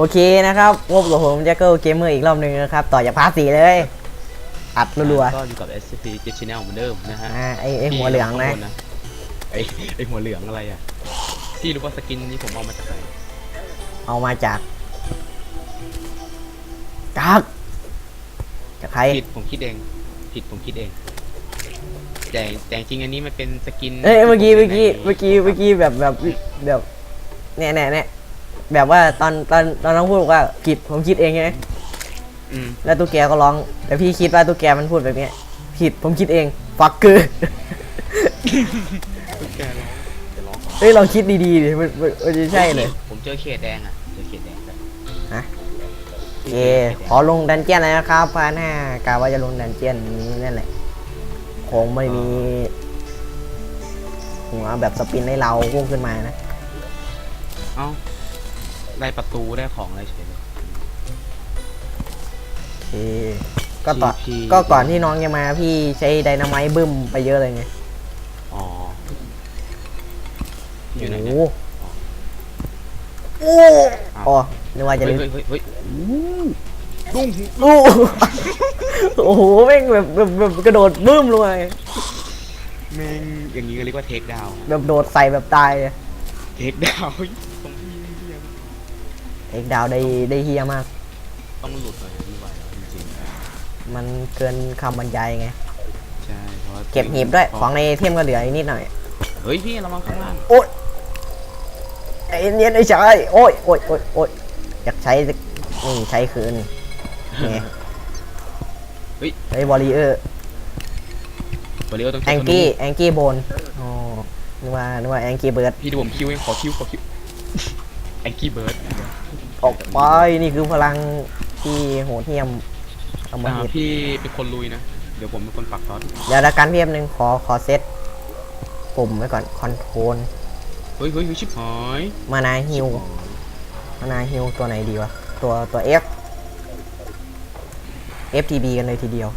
โอเคนะครับพบกับผมแจ็คเกิลเกมเมอร์อีกรอบหนึ่งนะครับ ต่อจากพาร์ทสี่เลย อัดรัวก็อยู่กับ SCP Jet Channel เหมือนเดิมนะฮะๆอ่าไอไอหัวเหลืองนะที่ข้าบไอไอหัวเหลืองอะไรอะพี่รู้ว่าสกินนี้ผมเอามาจากไหนเอามาจากจากจากใคร ผิดผมคิดเอง ผิดผมคิดเอง แต่แต่จริงๆอันนี้มันเป็นสกินเอ้ยเมื่อกี้ที่เมื่อกี้ผเมื่อกี้เมื่อกี้แบบแบบแบบเนี่ยเนี่ยเนี่ย แบบว่าตอนตอนตอนน้องพูดว่าผิดผมคิดเองไงอืมแล้วตุ๊กแกก็ร้อง แต่พี่คิดว่าตุ๊กแกมันพูดแบบเนี้ยผิดผมคิดเองฟักเกอร์แกร้องจะร้องเฮ้ยลองคิดดีๆดิมันมันมันจะใช่เลยผมเจอเขตแดงอะเจอเขตแดงด้วยโอเคขอลงดันเจียนเลยนะครับพาหน้ากาว่าจะลงดันเจียนนี้นั่นแหละคงไม่มีหัวแบบสปินให้เราพุ่งขึ้นมานะ เอ้า ได้ประตูได้ของอะไรเฉยเลย โอเคก็ต่อ TP ก็ก่อนที่น้องจะมาพี่ใช้ไดนาไมต์บึ้มไปเยอะเลยไงอ๋อ อยู่ไหนโอ้เนี่ยโหโอ้อ๋อนึกว่าจะเฮ้ยลืมเฮ้ยเฮ้ยเฮ้ยดุ้งโอ้โอ้โหแม่งแบบแบบแบบกระโดดบึ้มลงไปแม่งอย่างนี้ก็เรียกว่าเทคดาวแบบโดดใส่แบบตายอะเทคดาวผมพี่เรียก เอกดาวได้ได้เฮียมาก ต้องหลุดหน่อยไม่ไหวแล้วจริงมันเกินคำบรรยายไง ๆใช่เพราะว่าเก็บหีบด้วย ของในเทมก็เหลืออีกนิดหน่อย เฮ้ยพี่ระวังข้างล่างโอ๊ยไอ้เนียนไอ้ชายโอ้ยโอ้ยโอ้ยโอ้ยอยากใช้สักนี่ใช้คืนไงเฮ้ยไอ้วอลเลเยอร์บริโอต้องแองกี้แองกี้โบนอ๋อนึกว่านึกว่าแองกี้เบิร์ดพี่ดูผมคิวเองขอคิวขอคิวแองกี้เบิร์ด ออกไปนี่คือพลังที่โหดเหี้ยมเอามาอ่าเห็ดพี่เป็นคนลุยนะ เดี๋ยวผมเป็นคนปักซอสเดี๋ยวละกันเพียบนึงขอขอเซตปุ่มไว้ก่อนคอนโทรลเฮ้ยเฮ้ยเฮ้ยชิบหายมานาฮิวมานาฮิวตัวไหนดีวะ ตัวตัว F FTB กันเลยทีเดียว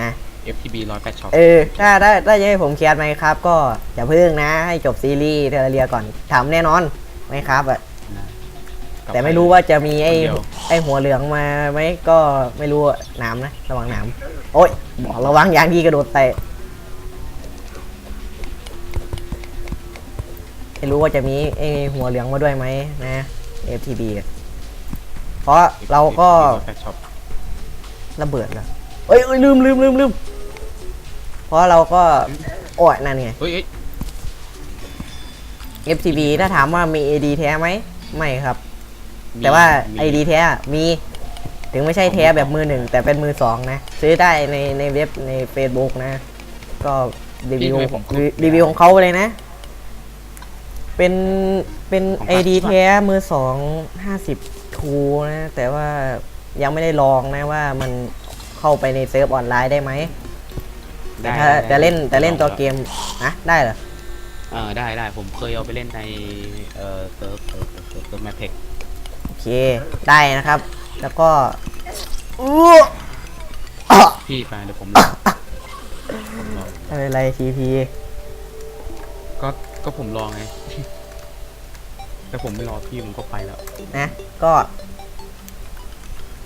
นะ เอฟทีบีร้อยแปดช็อปเออถ้าถ้าถ้าจะให้ผมแคสไหมครับ ก็อย่าเพิ่งนะ ให้จบซีรีส์เทอร์เรียก่อนทำแน่นอนไหมครับอะ แต่ไม่รู้ว่าจะมีไอ้ไอ้หัวเหลืองมาไหมก็ไม่รู้อะหน้ำนะ ระวังหน้ำโอ้ยบอกระวังอย่างดีกระโดดเตะไม่รู้ว่าจะมีไอ้หัวเหลืองมาด้วยไหมนะ FTB อะเพราะเราก็แปดช็อประเบิดแล้วเอ้ยเอ้ยลืมลืมลืมลืมเพราะเราก็โอ้ยนั่นไง เฮ้ยเฮ้ย FTB ถ้าถามว่ามี AD แท้ไหมไม่ครับ แต่ว่ามี ID แท้อะมี ถึงไม่ใช่แท้แบบมือหนึ่งแต่เป็นมือสองนะ ซื้อได้ในในเว็บใน Facebook นะ ก็รีวิวพี่ทำไมผมกดรีรีวิวของเขาไปเลยนะ เป็นเป็นของ ID ปัจจุบันแท้มือสองห้าสิบทูนะ แต่ว่ายังไม่ได้ลองนะว่ามันเข้าไปในเซิร์ฟออนไลน์ได้ไหมแต่ถ้าได้แต่เล่นแต่เล่นลองตัวแล้วเกมนะได้เหรอเออได้ได้ผมเคยเอาไปเล่นในเอ่อเซิร์ฟเซิร์ฟเซิร์ฟเซิร์ฟแมปเพ็กโอ เคได้นะครับ แล้วก็อู้อะพี่ไปเดี๋ยวผมรอผมรอไม่เป็นไรทีพีก็ก็ผมรอไงแต่ผมไม่รอพี่ผมก็ไปแล้วนะก็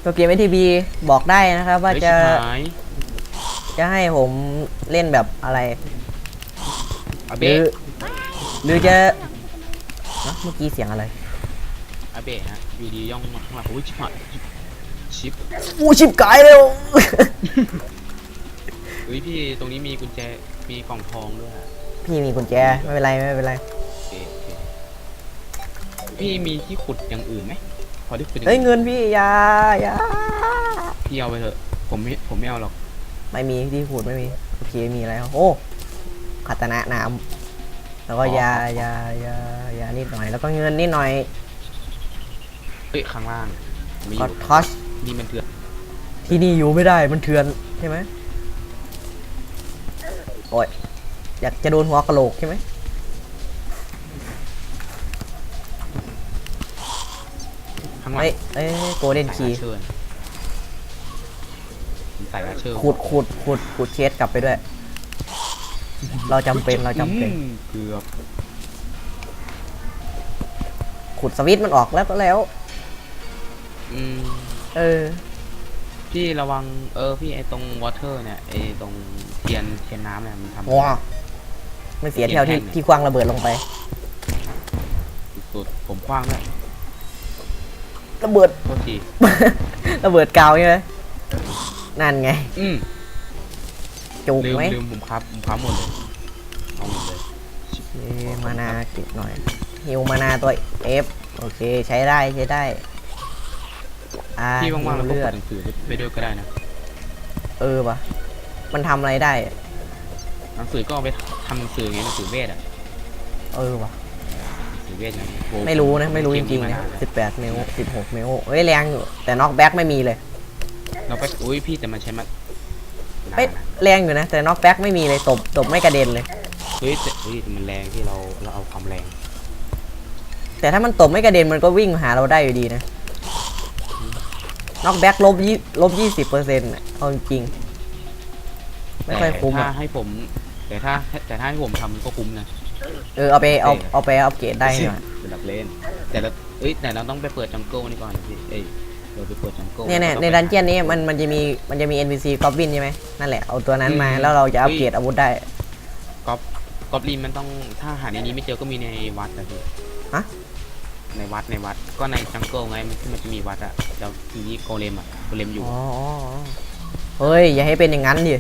ตัวเกมไอทีบีบอกได้นะครับ ว่าเฮ้ยจะชิบหายจะให้ผมเล่นแบบอะไร อาหรืเบะอหรือจะฮะเมื่อกี้เสียงอะไร อาเบะฮะอยู่ดีย่องมาข้างหลังโอ้ยชิบหายชิบอู้ชิบกายเร็วเฮ้ยพี่ตรงนี้มีกุญแจมีกล่องทองด้วยอะพี่มีกุญแจไม่เป็นไรไม่เป็นไร โอเคโอเคพี่มีที่ขุดอย่างอื่นไหมพอที่ขุดอย่างเฮ้ยอื่นเงินพี่อยาอยาพี่เอาไปเถอะผมไม่ผมไม่เอาหรอกไม่มีที่พูดไม่มีโอเคมีอะไรครับโอ้ขัตนะน้ำแล้วก็ยายายายานิดหน่อย แล้วก็เงินนิดหน่อยเฮ้ยข้างล่างมีอก็ยู่ทอชนี่มันเถื่อนที่นี่อยู่ไม่ได้มันเถื่อนใช่ไหมโอ้ยอยากจะโดนหัวกะโหลกใช่ไหมข้างล่างเอ้ยเอ้ยโกลเด้นคีใส่อาเชิญใส่อาเชิญขุดขุดขุดขุดเชสกลับไปด้วย เราจำเป็นเราจำเป็นอืมเกือบขุดสวิตช์มันออกแล้วก็แล้ว อืมเออ พี่ระวังเออพี่ไอตรงวอเตอร์เนี่ยไอตรงเทียนเทียนน้ำเนี่ยมันทำ ว้ามันเสียแถวที่ที่กว้างระเบิดลงไป สุดๆผมคว้างด้วยระเบิด โทษทีระเบิดกาวใช่ไหมนั่นไง อืมจุกลืมไหมลืมผมครับผมครับหมดเลยเอาหมดเลยเอ้ยมานาเก็บหน่อยฮิวมานาตัว F โอเค ใช้ได้ใช้ได้ อ่าพี่ว่างๆฮิแล้ววก็เลือดกดหนังสือไปด้วยก็ได้นะเออปะมันทำอะไรได้ หนังสือก็เอาไปทำหนังสือไงหนังสือเวทอะเออปะหนังสือเวทไงโอ้ไม่รู้นะ ไม่รู้จเกริงๆมานะนานแล้วสิบแปดเมลสิบหกเมลเอ้ยแรงอยู่ แต่น็อกแบ็กไม่มีเลยเราไปอุ้ยพี่แต่มันใช้มาเอ้ยนานนะแรงอยู่นะ แต่น็อกแบ็กไม่มีเลยตบตบไม่กระเด็นเลย เฮ้ยแต่เฮ้ยแต่มันแรงที่เราเราเอาความแรงแต่ถ้ามันตบไม่กระเด็นมันก็วิ่งมาหาเราได้อยู่ดีนะ น็อกแบ็กลบยี่ลบยี่สิบเปอร์เซ็นต์เอาจริงๆไม่ค่อยคุ้มแต่ถ้าอะให้ผม แต่ถ้าแต่ถ้าให้ผมทำมันก็คุ้มนะเออเอาไปเอาเท่เอาไปอัปเกรดได้หน่อยระดับเล่น แต่เราเอ้ยแต่เราต้องไปเปิดจังเกิลนี่ก่อนพี่เอ้ยเราไปเปิดจังเกิลเนี่ยเนี่ยในดันเจียนนี้มันมันจะมีมันจะมี NPC กอบบินใช่ไหมนั่นแหละเอาตัวนั้นมาแล้วเราจะอัปเกรดอาวุธได้กอบกอบลินมันต้องถ้าหาในนี้ไม่เจอก็มีในวัดนะพี่ฮะ ในวัดในวัด ก็ในจังเกิลไงมันที่มันจะมีวัดอะแล้วทีนี้โกเลมอะโกเลมอยู่อ๋ออ๋ออ๋อเฮ้ย อย่าให้เป็นอย่างนั้นดิ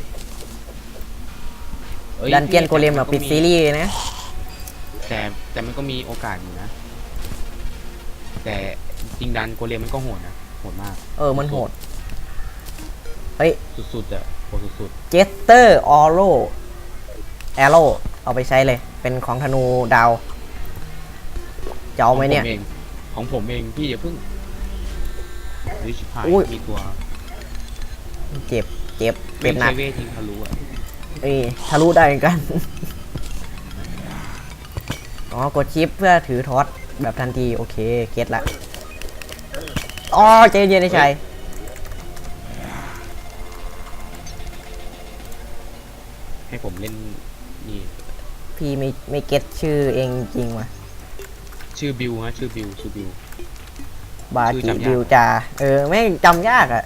อ้ยดันเจียนโกเลมอะปิดซีรีส์นะ แต่แต่มันก็มีโอกาสอยู่นะ แต่จริงดันโกเลมมันก็โหดนะโหดมาก เออ มันโหด เฮ้ย สุดๆอะโหดสุดเจสเตอร์ออโร่แอโร่เอาไปใช้เลย เป็นของธนูดาว จะๆเอาไหมเนี่ย ของผองของผมเองพี่อย่าเพิ่งดิชิพายอุ้ย มีตัวเจ็บเจ็บไม่เจ็บหนัใช่กเวทยิงทะลุอะเอ้ยทะลุได้เหมือนกัน อ๋อ กดชิปเพื่อถือทอสแบบทันที โอเคเก็ตละ อ๋อใจเย็นๆนะชัยให้ผมเล่นนี่พี่ไม่ไม่เก็ตชื่อเองจริงว่ะ ชื่อบิวฮะชื่อบิวชื่อบิว บาชื่อจิจำยากบิวจา เออไม่งจำยากอะ่ะ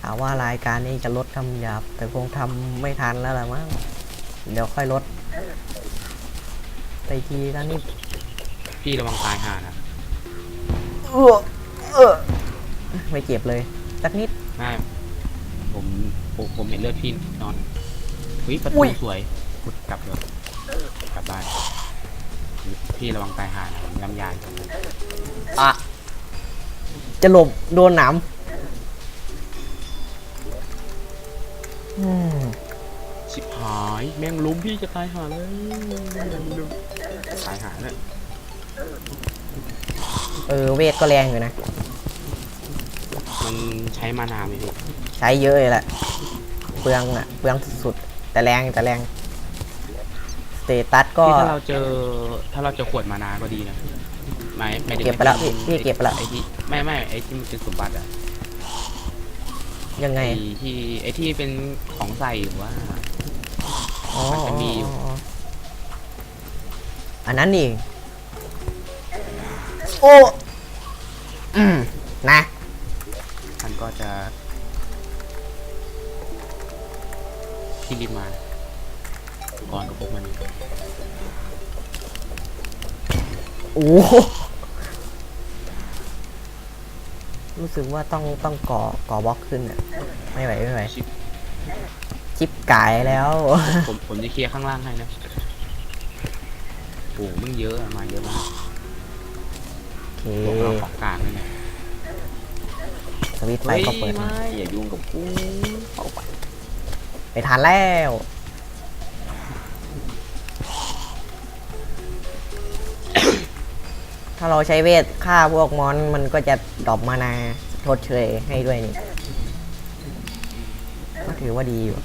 ถามว่ารายการนี้จะลดคำหยาบ แต่คงทำไม่ทันแล้วล่ะมั้งเดี๋ยวค่อยลดไปทีแล้วนี่พี่ระวังตายห่านะเออเออไม่เจ็บเลย สักนิดง่ายผม ผมผมเห็นเลือดพี่นอนเฮ้ยประอุ้ตูยสวยขุดกลับเลยกลับบ้านพี่ระวังตายห่านะผมย้ำยานอะ จะหลบโดนหนามอืมชิบหายแม่งลุ้มพี่จะตายห่าเลยตายห่าเลยเออเวทก็แรงอยู่นะ มันใช้มานานไหมพี่ใช้เยอะเลยแหละ เปลืองอะเปลืองสุดๆ แต่แรงแต่แรงสเตตัสก็พี่ถ้าเราเจอถ้าเราเจอขวดมานาก็ดีนะไม่ไม่ได้เก็บไปแล้วพี่พี่เก็บไปแล้ว ไอ้ที่ไม่ไม่ไอ้ที่มันเป็นสมบัติอะยังไงไอ้ที่ไอ้ที่เป็นของใส่หรือว่า อ๋อมันจะมีอยู่ อ๋ออันนั้นนี่โอ้อืมนะมันก็จะ ที่รีบมาก่อนกับพวกมันโอ้โหรู้สึกว่าต้องต้องก่อก่อบล็อกขึ้นอะไม่ไหวไม่ไหวชิปชิปกายแล้ว ผมผมจะเคลียร์ข้างล่างให้นะโอ้มึงเยอะอะมาเยอะมากโอเคพวกเราของกลางเลยเนี่ยสวิตช์ไฟเฮ้ยก็เปิดไม่อย่ายุ่งกับกูไป ทานแล้ว ถ้าเราใช้เวทฆ่าพวกมอนมันก็จะดรอปมานาทดเชยให้ด้วยนี่ ก็ถือว่าดีอยู่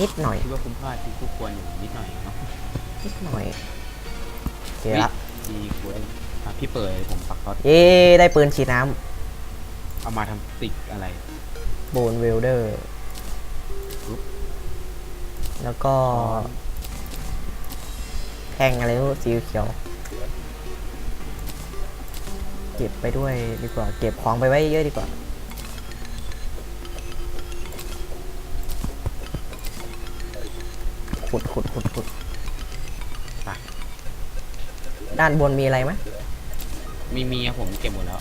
นิดหน่อยคิดว่าคุ้มค่าที่คู่ควรอยู่นิดหน่อยเนาะนิดหน่อยโอเคละที่ควรอะพี่เปิดผมปักท็อตเย้ได้ปืนฉีดน้เอามาทำสติ๊กอะไรำโบนเวลเดอร์ แล้วก็แทงอะไรรู้สีเขียว เก็บไปด้วยดีกว่า เก็บของไปไว้เยอะดีกว่า ขุดขุดขุดขุดด้านบนมีอะไรไหมมีมีครับผมเก็บหมดแล้ว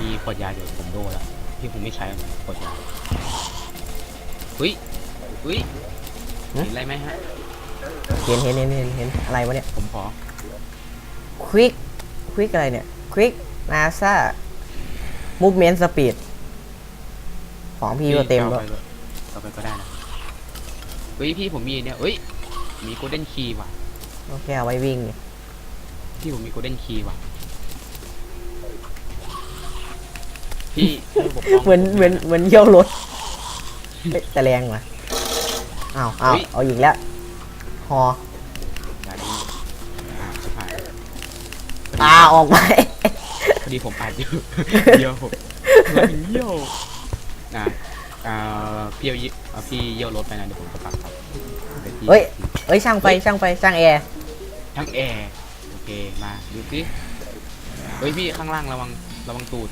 มีขวดยาอยู่ผมโดนแล้วที่ผมไม่ใช้ขวดยาเฮ้ยเฮ้ย เห็นอะไรไหมฮะ เห็นเห็นเห็นเห็นเห็นอะไรวะเนี่ยผมขอ ควิกควิกอะไรเนี่ยควิกนาซามูฟเมนต์สปีดของพี่ก็เต็มแล้แล้ววต่อไปก็ได้นะเฮ้ยพี่ผมมีเนี่ยเฮ้ย มีโกลเด้นคีย์ว่ะโอเคเอาไว้วิ่งพี่ผมมีโกลเด้นคีย์ว่ะพี่ช่วยปกป้งเหมือนเหมือนเหมือนเยี่ยวรถเฮ้ยแต่แรงว่ะ อ้าวอ้าวเฮ้ยเอาอีกแล้วฮออย่าดีอ่าชิบหายตาออกไปพอดีผมอัดอยู่เยี่ยวผมมันเยี่ยวอ่าอ่าพี่เอายี่เอาพี่เยี่ยวรถไปนะเดี๋ยวผมจะปักครับดี๋วพี่เฮ้ยเอ้ยช่างไฟช่างไฟช่างแอร์ทั้งแอร์โอเคมาดูสิเฮ้ยพี่ข้างล่างระวังระวังตูด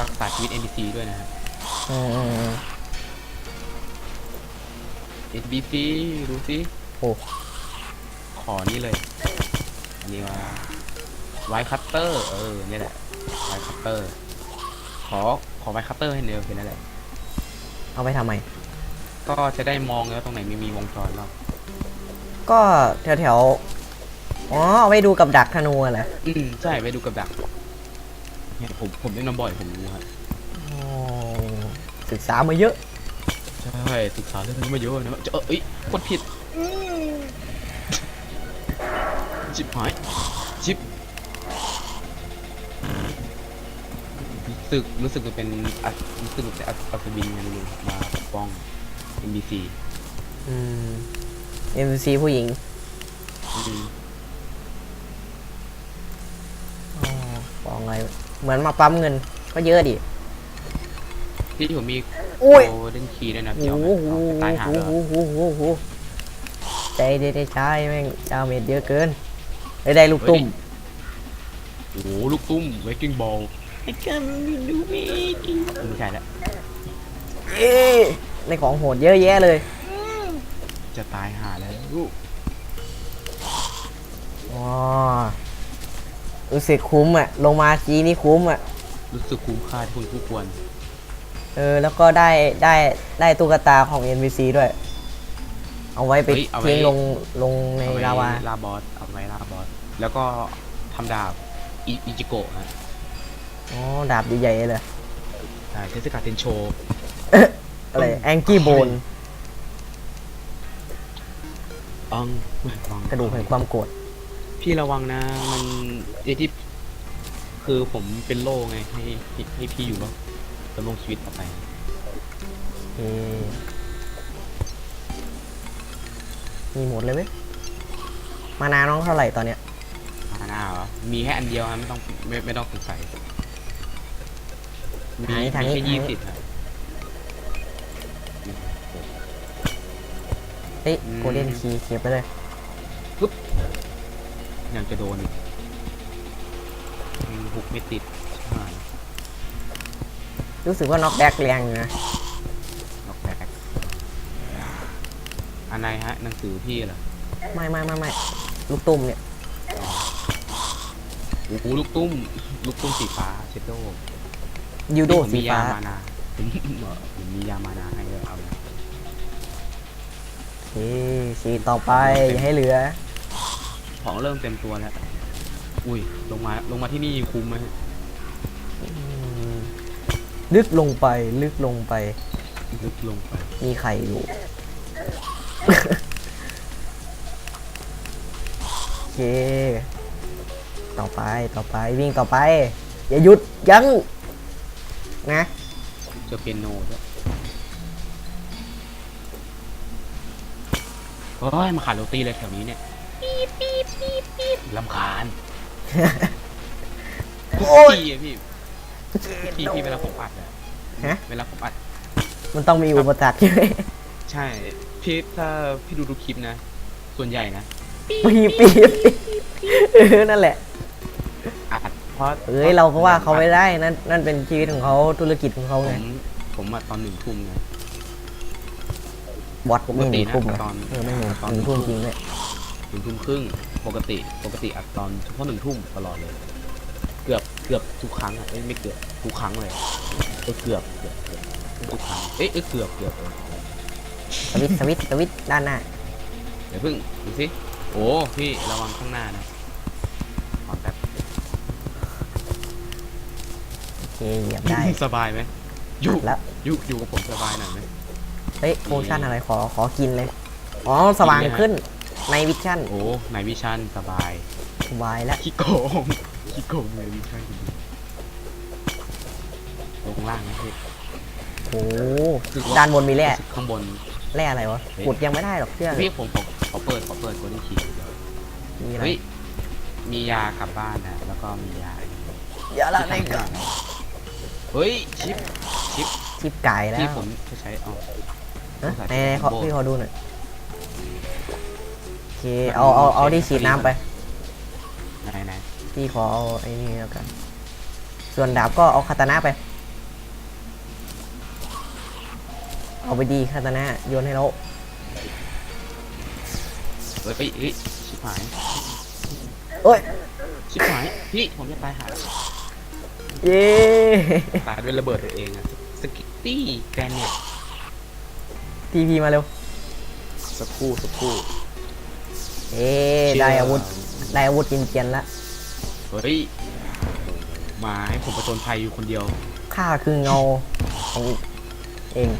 รักษาชีวิต NPC ด้วยนะฮะ อืมอืมอืม NPC ดูสิโอ้ ขอนี่เลย อันนี้ว่าไวคัตเตอร์เออเนี่ยแหละไวคัตเตอร์ ขอขอไวคัตเตอร์ให้เร็วแค่นั้นแหละ เอาไปทำไม ก็จะได้มองแล้วตรงไหนไม่มีวงจรแล้วก็แถวแถวๆอ๋อเอาไว้ดูกับดักธนูอะเหรออืมใช่ไปดูกับดักเนี่ยผมผมเล่นมาบ่อยผมรู้ครับอ๋อศึกษามาเยอะ ใช่ศึกษาเรื่องนี้มาเยอะนะจะเออเอ้ยกดผิดจิบหายจิบรู้สึกรู้สึกมันเป็นอัศรู้สึกมันเป็นอัศอัศวินไงไม่รู้มาปกป้อง NBC อืม MC ผู้หญิงอืมอ๋อฟองอะไรเหมือนมาปั๊มเงิน ก็เยอะดิที่ผมมี อุ้ยโกลเด้นคีย์ด้วยนะโอ้เดี๋ยวโหเอาไปตายหาโอ้แล้วโหโอ้โหโอ้โหใจเด็ดใจแม่งดาเมจเยอะเกินได้ได้ลูกตุ้มโอ้โหลูกตุ้มเวกกิ้งบอลไอ้กันดูไม่กิ้งไม่ใช่แล้วเอ๊ะในของโหดเยอะแยะเลย จะตายหาแล้วอ๋อรู้สึกคุ้มอะ ลงมาทีนี่คุ้มอะ รู้สึกคุ้มค่าที่คุณคู่ควร เออแล้วก็ได้ได้ได้ตุ๊กตาของ NPC ด้วย เอาไว้ไปเฮ้ยเอาไว้ ทิ้งลงลงในเอไลาวาลาบอสเอาไว้ลาบอสแล้วก็ทำดาบอิอิจิโกะนะอ๋อดาบใหญ่ๆเลย ใช่เทสกาเทนโช อะไรแองกี้โบนอังวังกระดูกแห่งความโกรธพี่ระวังนะ มันไอที่คือผมเป็นโล่ไงให้ให้ให้พี่อยู่แล้ว ดำรงชีวิตต่อไปเอ๊ะมีหมดเลยเว้ยมานาน้องเท่าไหร่ตอนเนี้ยมาหน้าเหรอ มีแค่อันเดียวนะไม่ต้องไม่ไม่ต้องสงสัยมีทางนี้มีแค่ทางนี้ ยี่สิบครับเฮ้ยอืมโกลเด้นคีย์เก็บไปเลย ยังจะโดนอีกอืมหุกไม่ติดใช่ รู้สึกว่าน็อกแบ็กแรงอยู่นะล็อกแบกอันไหนฮะ หนังสือพี่เหรอไม่ไม่ไม่ไม่ลูกตุ้มเนี่ยโอ้โหลูกตุ้ม ลูกตุ้มสีฟ้าเชดโดยูโดผมสีมียาฟ้า มานาผมผมมียามานาให้เลยเอาเลยโอเคสีต่อไปอย่าให้เหลือ ของเริ่มเต็มตัวแล้ว อุ้ย ลงมา ลงมาที่นี่คุ้มไหมอืม ลึกลงไปลึกลงไปลึกลงไปมีไข่อยู่ โอเค ต่อไปต่อไปวิ่งต่อไป อย่าหยุดยั้งนะเจอเปียโนด้วยเฮ้ยมาขายโรตีเลยแถวนี้เนี่ยปี๊บปี๊บปี๊บปี๊บลำคาญ โอ้ยพี่อะ พี่พี่พี่เวลาผมอัดอะฮะ เวลาผมอัด มันต้องมีอุปสรรคใช่ไหมใช่ พี่ถ้าพี่ดูดูคลิปนะ ส่วนใหญ่นะ ปีปีปีเออนั่นแหละ อัดเพราะเอ้ยเราก็ว่าเขาไม่ได้นั่นนั่นเป็นชีวิตของเขาธุรกิจของเขาผไงมผมมาตอนหนึ่งทุ่มไง บอทปกไม่หตินึ่งนะทุ่มตอนเออไม่หนึ่งตอนหนึ่งทุ่มจริงเลยหนึ่งทุ่มครึ่ง ปกติ ปกติอัดตอนเฉพาะหนึ่งทุ่มตลอดเลย เกือบ เกือบทุกครั้งอะเอ้ยไม่เกือบทุกครั้งเลยเออเกือบเกือบเกือบทุกครั้งเอ้ยเอ้ยเกือบเกือบเออสวิตช์สวิตช์สวิตช์ด้านหน้า เดี๋ยวเพิ่งดูสิโอ้พี่ระวังข้างหน้านะขอแป๊บโอเคเหยียบได้ สบายไหมอยู่แล้ว อยู่อยู่กับผมสบายหน่อยไหม เฮ้ยโพชั่นอะไรขอขอกินเลย อ๋อสว่างขึ้นในวิชั่นโอ้ในวิชันสบาย สบายแล้ว ขี้โกงขี้โกงเลยวิชันลงล่างนะพี่โอ้ด้านบนมีแร่รู้สึกข้างบน แร่อะไรวะเฮ้ย ขุดยังไม่ได้หรอกเชื่อพี่ผมขอขอเปิดขอเปิดกดที่ขีดมีอะไรเฮ้ยมียากลับบ้านนะแล้วก็มียาอย่าละในกเฮ้ยชิปชิปชิปไก่แล้วที่ผมจะใช้เอา ฮะใส่ในในขอโบพี่ขอดูหน่อยโอเคเอาเอาเอาที่ฉีดน้ำไปไหนไหน พี่ขอเอาไอ้นี่แล้วกัน ส่วนดาบก็เอาคาตานะไป เอาไปดีคาตานะโยนให้เราเฮ้ยเฮ้ยเฮ้ยชิบหายเอ้ย ชิบหายพี่ผมจะตายหาเย้ตายด้วยระเบิดตัวเองอะสกิตตี้แกรนเนี่ยทีพีมาเร็ว สักครู่สักครู่เอ้ได้อาวุธ ได้อาวุธกินเกียนๆละ เฮ้ยมาให้ผมประจนภัยอยู่คนเดียวข้าคือเงาของเอง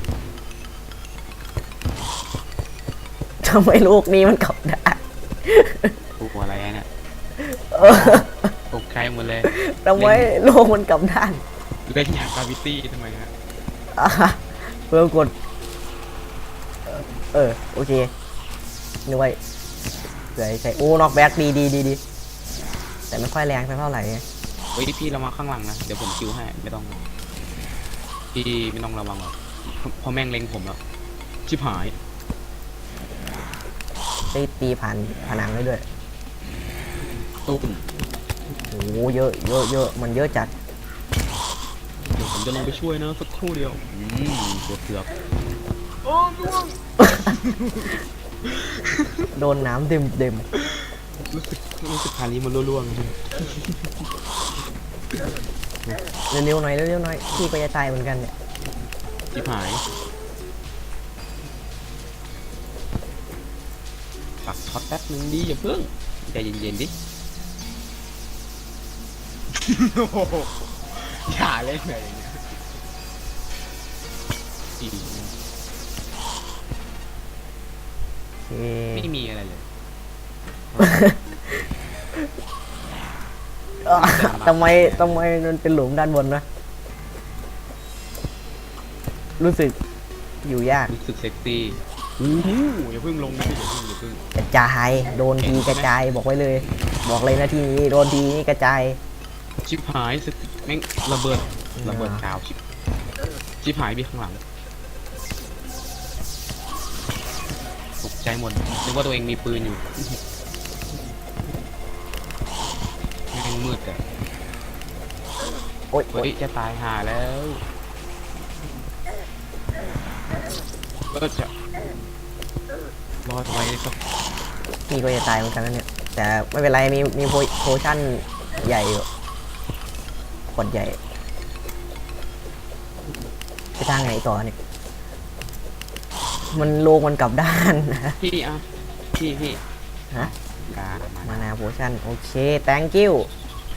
ทำไมลูกนี้มันกลับได้ ถูกอะไรอะเนี่ยเออตกใจหมดเลยทำไมโลกมันกลับด้านเล่นยากาวิตี้ทำไมฮะอะเพิ่มกด เออ โอเคนึกไว้เผื่อใช้โอ้นอกแบ็กดีดีดีดี แต่ไม่ค่อยแรงสักเท่าไหร่ไงเฮ้ยพี่ระวังข้างหลังนะ เดี๋ยวผมคิวให้ ไม่ต้อง พี่ไม่ต้องระวังหรอกเพราะเพราะแม่งเล็งผมแล้ว ชิบหาย ได้ตีผ่านผนังได้ด้วยตุ้มโอ้โหเยอะเยอะเยอะมันเยอะจัดเดี๋ยวผมจะลงไปช่วยนะสักครู่เดียว อืมตัวเกือบโดนน้ำเต็มเต็ม รู้สึกรู้สึกพารีมันร่วงๆเลยเร็วๆหน่อยเร็วๆหน่อยพี่ก็จะตายเหมือนกันเนี่ยชิบหายปักช็อตแป๊บนึงดีอย่าเพิ่งใจเย็นๆดิอย่าเล่นเลยเนี่ยอีโอเค ไม่มีอะไรเลยอะ ทำไมทำไมมันเป็นหลุมด้านบนนะรู้สึกอยู่ยากรู้สึกเซ็กซี่อู้หูอย่าเพิ่งลงนะพี่อย่าเพิ่งอย่าเพิ่งกระจายโดนทีกระจายบอกไว้เลย บอกเลยนะทีนี้โดนทีนี่กระจาย ชิบหายสึกแม่งระเบิดระเบิดกาวชิบชิบหายพี่ข้างหลังตกใจหมดนึกว่าตัวเองมีปืนอยู่ ม่งมืดอะโอ๊ยโอ๊เฮ้ยยจะตายหาแล้วก็จะรอดไว้สักพี่ก็จะตายเหมือนกันนะเนี่ย แต่ไม่เป็นไรมีมีโพโพชั่นใหญ่อยู่ขวดใหญ่ไปทางไหนต่อเนี่ย มันโลกมันกลับด้านนะ พี่อะพี่พี่ฮะ กามามานาโพชั่นโอเค thank you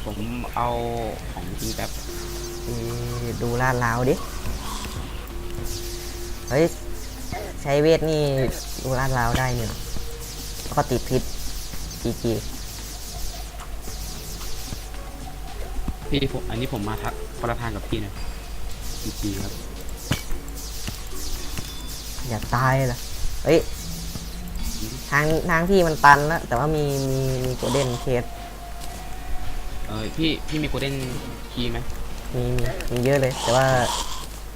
ผมเอาของทิ้งแป๊บเอ๊ะดูลาดลาวดิ เฮ้ย ใช้เวทนี่ดูลาดลาวได้เนี่ยแล้วก็ติดพิษจีจีพี่ผมอันนี้ผมมาทักคนละทางกับพี่นะจริงๆครับอย่าตายเลยเฮ้ย ทางทางพี่มันตันแล้ว แต่ว่ามีมีมีโกลเด้นเคส เออพี่พี่มีโกลเด้นคีย์ไหมมีมีมีเยอะเลย แต่ว่า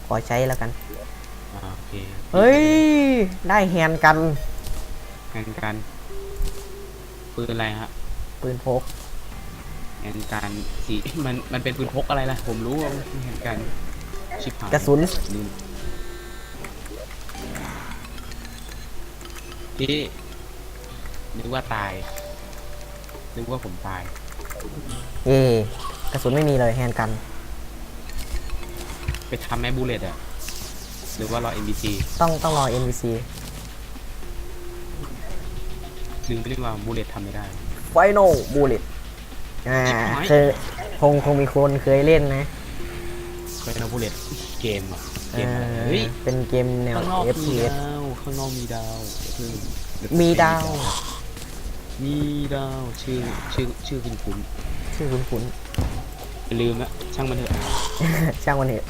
ขอใช้แล้วกัน อ่าโอเคเฮ้ย ได้แฮนด์กัน แอนกันปืนอะไรฮะปืนพก แอนกันสีมันมันเป็นปืนพกอะไรล่ะ ผมรู้ว่ามันแอนกันชิบหายกระสุน ลืมที่นึกว่าตายนึกว่าผมตาย เย่กระสุนไม่มีเลยแฮนด์กัน ไปทำแม่บูเลตอะหรือว่ารอ NBC ต้องต้องรอ NPC ลืมไปเรื่องว่าบูเลตทำไม่ได้ Final Bullet อ่าชิบหายคือคงคงมีคนเคยเล่นนะเคยนะบูเลตเกมอะเกเอมอะไรอเฮ้ย เป็นเกมแนว ข้างนอกมี FPS ดาวข้างนอกมีดาวเดี๋ยวเพิ่งเยวมีดาว มี ดาวชื่อชื่อชื่อคุณคุณชื่อคุ้นลืมละช่างมันเถอะๆช่างมันเถอะ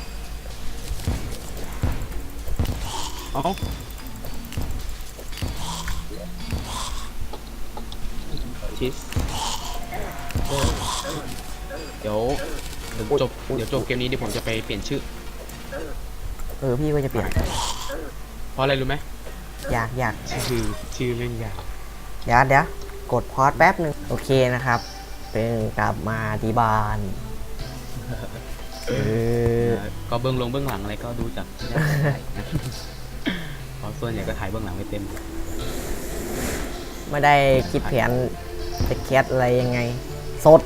เอ้าชิสเออเดี๋ยวเดี๋ยวจบเดี๋ยวจบเกมนี้เดี๋ยวผมจะไปเปลี่ยนชื่อ เออพี่ก็จะเปลี่ยน เพราะอะไรรู้ไหมอยากอยากชื่อชื่อแม่งยาวเดี๋ยวเดี๋ยว กดพอดแป๊บหนึ่งโอเคนะครับ เป็นกลับมาที่บ้านเออก็เบื้องลงเบื้องหลังอะไรก็ดูจากที่ได้ถ่ายนะเพราะส่วนใหญ่ก็ถ่ายเบื้องหลังไม่เต็ม ไม่ได้คิดแผนจะแคสอะไรยังไง สด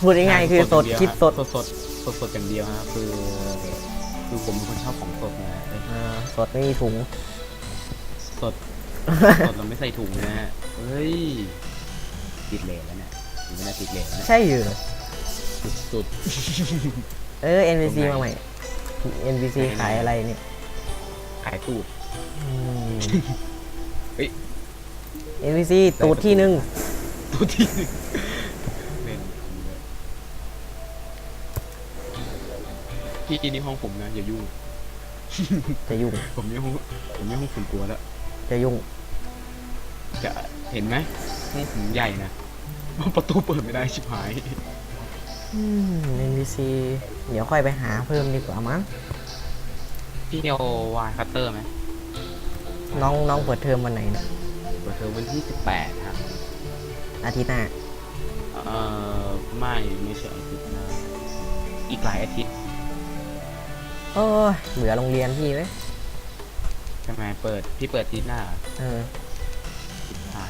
พูดง่ายๆคือสดคิดสดสดสดสดสดอย่างเดียวครับคือ คือผมเป็นคนชอบของสดนะเอ้ยเออสดไม่มีถุง สด สดเราไม่ใส่ถุงนะฮะเฮ้ย ติดเหลวแล้วเนี่ยถึงไม่ได้ติดเหลวแล้วเนี่ยใช่อยู่สุดสุด เออ NPC ตรงไหน มาใหม่ NPC ขายอะไรเนี่ยขายตูด อืม เฮ้ย NPC ตูดที่หนึ่งตูดที่หนึ่งเล่นพี่นี่ห้องผมนะอย่ายุ่ง จะยุ่ง ผมนี่ห้องผมนี่ห้องส่วนตัวแล้ว จะยุ่ง จะเห็นไหมห้องผมใหญ่นะ ประตูเปิดไม่ได้ชิบหาย อืม NPC เดี๋ยวค่อยไปหาเพิ่มดีกว่ามั้ง พี่เอาวายคัตเตอร์ไหมน้องน้องเปิดเทอมวันไหนเนี่ยเปิดเทอมวันที่สิบแปดครับ อาทิตย์หน้า เอ่อ ไม่ไม่ใช่อาทิตย์หนะอีกหลายอาทิตย์ โอ้ยเบื่อโรงเรียนพี่เลยใช่ไหมเปิดพี่เปิดอาทิตย์หน้าเออสิบห้า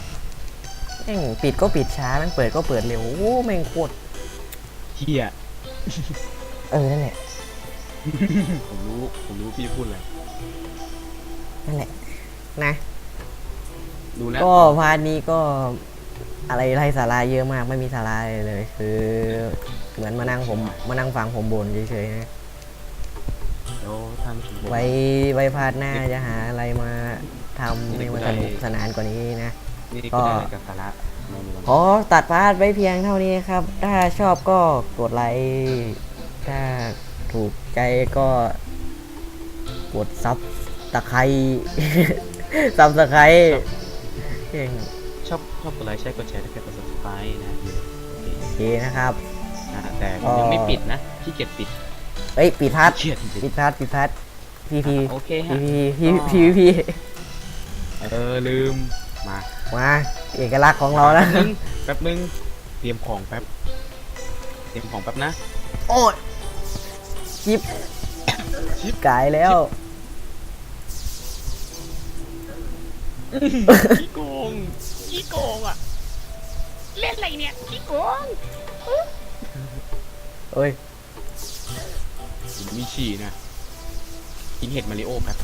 แม่งปิดก็ปิดช้าแม่งเปิดก็เปิดเร็วโอ้แม่งโคตรเฮียเออนั่นแหละผมรู้ผมรู้พี่พูดอะไรนั่นแหละนะ ดูนะก็พาร์ทนี้ก็อะไรไรสาระเยอะมากไม่มีสาระอะไรเลย คือ เหมือนมานั่งผมมานั่งฟังผมบ่นเฉยๆนะ เดี๋ยวท่านผมบอกไว้ไว้พาร์ทหน้าจะหาอะไรมาทำให้มันสนุกสนานกว่านี้นะ นี่ก็ก็ได้อะไรกับสาระในวันขอตัดพาร์ทไว้เพียงเท่านี้ครับ ถ้าชอบก็กดไลค์ถ้าถูกใจก็กดซับตะไคร้ ซับตะไคร้เก่งชอบชอบกดไลค์ใช่กดแชร์และกด subscribe นะโอเคนะครับ อ่าแต่ผมยังไม่ปิดนะขี้เกียจปิด เอ้ยปิดพาร์ทขี้เกียจปิดปิดพาร์ทปิดพาร์ทพีพีโอเคพีฮะ พีพีพีพีเออลืมมามาเอกลักษณ์ของเรานะแป๊บนึงแป๊บนึงเตรียมของแป๊บเตรียมของแป๊บนะ โอ้ยชิปชิปกายแล้วขี้โกงขี้โกงอะ เล่นอะไรเนี่ยพี่โกงเอ้ย ผมมีฉี่นะกินเห็ดมาริโอแป๊บ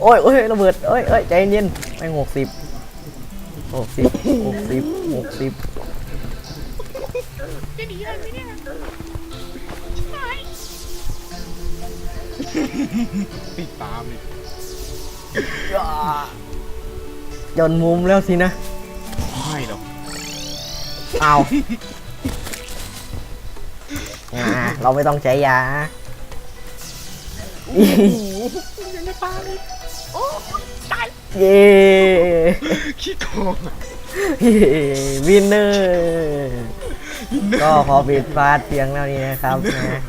โอ้ยโอ้ยระเบิดเอ้ยเอ้ยใจเย็นแม่งหกสิบหกสิบหกสิบหกสิบจะดีอะไรไหมเนี่ยใช่ติดตามเลยจนมุมแล้วสินะไม่หรอกเอา อ่าเราไม่ต้องใช้ยายังไม่ปาเลยโอ้ตายเย้ขี้โกงอะวินเนอร์ ก็ขอปิดพาร์ทเพียงเท่านี้นะครับนะ